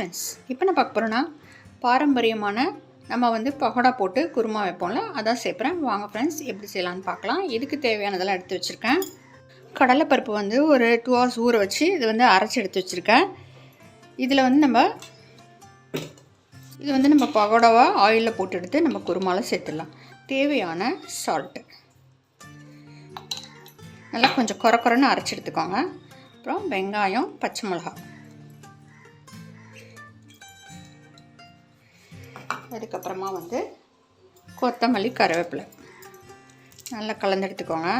Friends இப்போ நான் பார்க்க போகிறோன்னா பாரம்பரியமான நம்ம வந்து பகோடா போட்டு குருமா வைப்போம்ல அதான் சேர்க்குறேன் வாங்க ஃப்ரெண்ட்ஸ் எப்படி செய்யலாம்னு பார்க்கலாம். இதுக்கு தேவையானதெல்லாம் எடுத்து வச்சுருக்கேன். கடலைப்பருப்பு வந்து ஒரு டூ ஹவர்ஸ் ஊற வச்சு இது வந்து அரைச்சி எடுத்து வச்சுருக்கேன். இதில் வந்து நம்ம இது வந்து நம்ம பகோடாவாக ஆயிலில் போட்டு எடுத்து நம்ம குருமாவில் சேர்த்துடலாம். தேவையான சால்ட்டு நல்லா கொஞ்சம் குறை குறைன்னு அரைச்சி எடுத்துக்கோங்க. அப்புறம் வெங்காயம் பச்சை மிளகாய். அதுக்கப்புறமா வந்து கொத்தமல்லி கருவேப்பிலை. நல்லா கலந்து எடுத்துக்கோங்க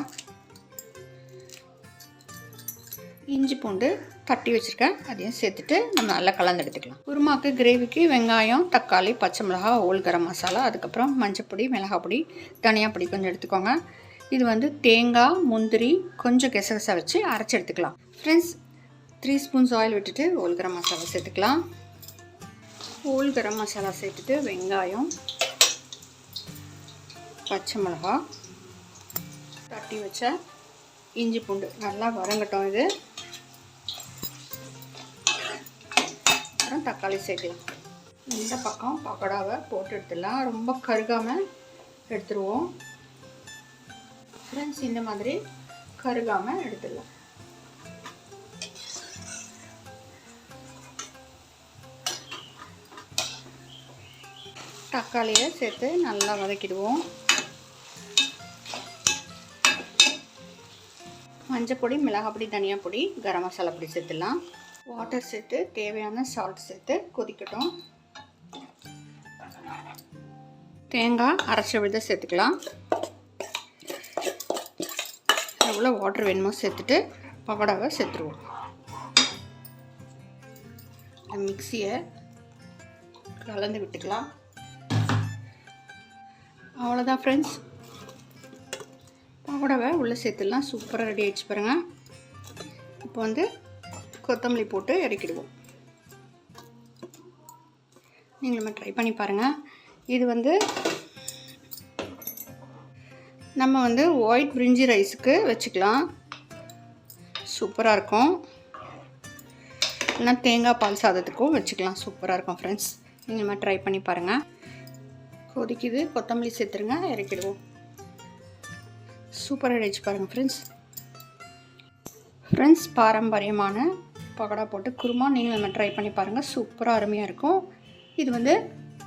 இஞ்சி பூண்டு தட்டி வச்சுருக்கேன். அதையும் சேர்த்துட்டு நம்ம நல்லா கலந்து எடுத்துக்கலாம் குருமாக்கு கிரேவிக்கு வெங்காயம் தக்காளி பச்சை மிளகா ஓல் கரம் மசாலா அதுக்கப்புறம் மஞ்சப்பொடி மிளகாய் பொடி தனியா பொடி கொஞ்சம் எடுத்துக்கோங்க. இது வந்து தேங்காய் முந்திரி கொஞ்சம் கெசகசா வச்சு அரைச்சி எடுத்துக்கலாம். ஃப்ரெண்ட்ஸ் த்ரீ ஸ்பூன்ஸ் ஆயில் விட்டுட்டு ஓல் கரம் மசாலா சேர்த்துக்கலாம். ஹோல் கரம் மசாலா சேர்த்துட்டு வெங்காயம் பச்சை மிளகா தட்டி வச்ச இஞ்சி பூண்டு. நல்லா வதங்கட்டும் இது. அப்புறம் தக்காளி சேர்க்கலாம். இந்த பக்கம் பக்கோடாவை போட்டு எடுத்துடலாம். ரொம்ப கருகாமல் எடுத்துருவோம். ஃப்ரெண்ட்ஸ் இந்த மாதிரி கருகாமல் எடுத்துடலாம். தக்காளியை சேர்த்து நல்லா வதக்கிடுவோம். மஞ்சப்பொடி மிளகாப்பொடி தனியா பொடி கரம் மசாலா பொடி சேர்த்துடலாம். வாட்டர் சேர்த்து தேவையான சால்ட் சேர்த்து கொதிக்கட்டும். தேங்காய் அரைச்ச விழுத சேர்த்துக்கலாம். எவ்வளோ வாட்டர் வேணுமோ சேர்த்துட்டு பவடாவை சேர்த்துருவோம். மிக்சியை கலந்து விட்டுக்கலாம். அவ்வளோதான் ஃப்ரெண்ட்ஸ் பக்கோடாவை உள்ளே சேர்த்துலாம் சூப்பராக ரெடி ஆகிடுச்சு பாருங்கள் இப்போ வந்து கொத்தமல்லி போட்டு இறக்கிடுவோம். நீங்களும் ட்ரை பண்ணி பாருங்கள் இது வந்து நம்ம வந்து ஒயிட் பிரிஞ்சி ரைஸுக்கு வச்சுக்கலாம். சூப்பராக இருக்கும். இல்லைனா தேங்காய் பால் சாதத்துக்கும் வச்சுக்கலாம். சூப்பராக இருக்கும் ஃப்ரெண்ட்ஸ் நீங்கள் ட்ரை பண்ணி பாருங்கள் கொதிக்குது. கொத்தமல்லி சேர்த்துருங்க. இறக்கிடுவோம். சூப்பராக அடிச்சு பாருங்கள் ஃப்ரெண்ட்ஸ் ஃப்ரெண்ட்ஸ் பாரம்பரியமான பகடா போட்டு குருமா நீங்களும் நம்ம ட்ரை பண்ணி பாருங்கள் சூப்பராக அருமையாக இருக்கும். இது வந்து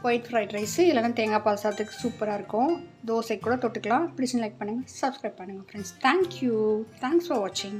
ஒயிட் ஃப்ரைட் ரைஸு இல்லைனா தேங்காய் பால் சாதத்துக்கு சூப்பராக இருக்கும். தோசை கூட தொட்டுக்கலாம். பிடிச்சி லைக் பண்ணுங்கள் சப்ஸ்கிரைப் பண்ணுங்கள் ஃப்ரெண்ட்ஸ் தேங்க்யூ தேங்க்ஸ் ஃபார் வாட்சிங்